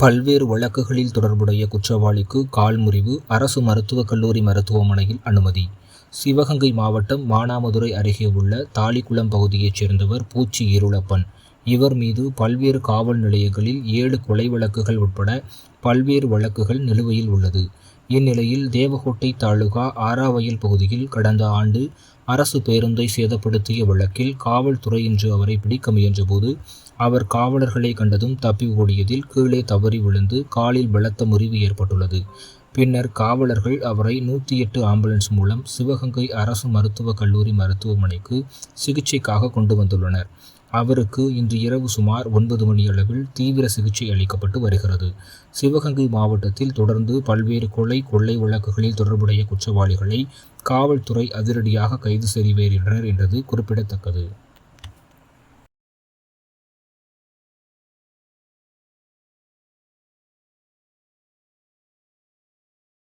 பல்வேறு வழக்குகளில் தொடர்புடைய குற்றவாளிக்கு கால் முறிவு அரசு மருத்துவக் கல்லூரி மருத்துவமனையில் அனுமதி சிவகங்கை மாவட்டம் மானாமதுரை அருகே உள்ள தாலிக்குளம் பகுதியைச் சேர்ந்தவர் பூச்சி இருளப்பன். இவர் மீது பல்வேறு காவல் நிலையங்களில் ஏழு கொலை வழக்குகள் உட்பட பல்வேறு வழக்குகள் நிலுவையில் உள்ளது. இந்நிலையில் தேவகோட்டை தாலுகா ஆராவயல் பகுதியில் கடந்த ஆண்டு அரசு பேருந்தை சேதப்படுத்திய வழக்கில் காவல்துறை இன்று அவரை பிடிக்க முயன்றபோது அவர் காவலர்களை கண்டதும் தப்பி ஓடியதில் கீழே தவறி விழுந்து காலில் பலத்த முறிவு ஏற்பட்டுள்ளது. பின்னர் காவலர்கள் அவரை நூற்றி எட்டு ஆம்புலன்ஸ் மூலம் சிவகங்கை அரசு மருத்துவக் கல்லூரி மருத்துவமனைக்கு சிகிச்சைக்காக கொண்டு வந்துள்ளனர். அவருக்கு இன்று இரவு சுமார் ஒன்பது மணியளவில் தீவிர சிகிச்சை அளிக்கப்பட்டு வருகிறது. சிவகங்கை மாவட்டத்தில் தொடர்ந்து பல்வேறு கொலை கொள்ளை வழக்குகளில் தொடர்புடைய குற்றவாளிகளை காவல்துறை அதிரடியாக கைது செய்து வருகின்றனர் என்பது குறிப்பிடத்தக்கது.